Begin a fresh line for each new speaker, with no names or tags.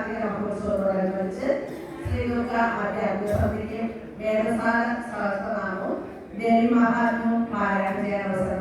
അദ്ദേഹം അഭിമുഖത്തോടനുബന്ധിച്ച് ശ്രീദുർഗ മറ്റേ അഭിമുഖത്തിന്റെയും വേദസാര സഹസ്രനാമവും ദേവി മഹാത്മവും പാരായണം ചെയ്യാൻ അവസരം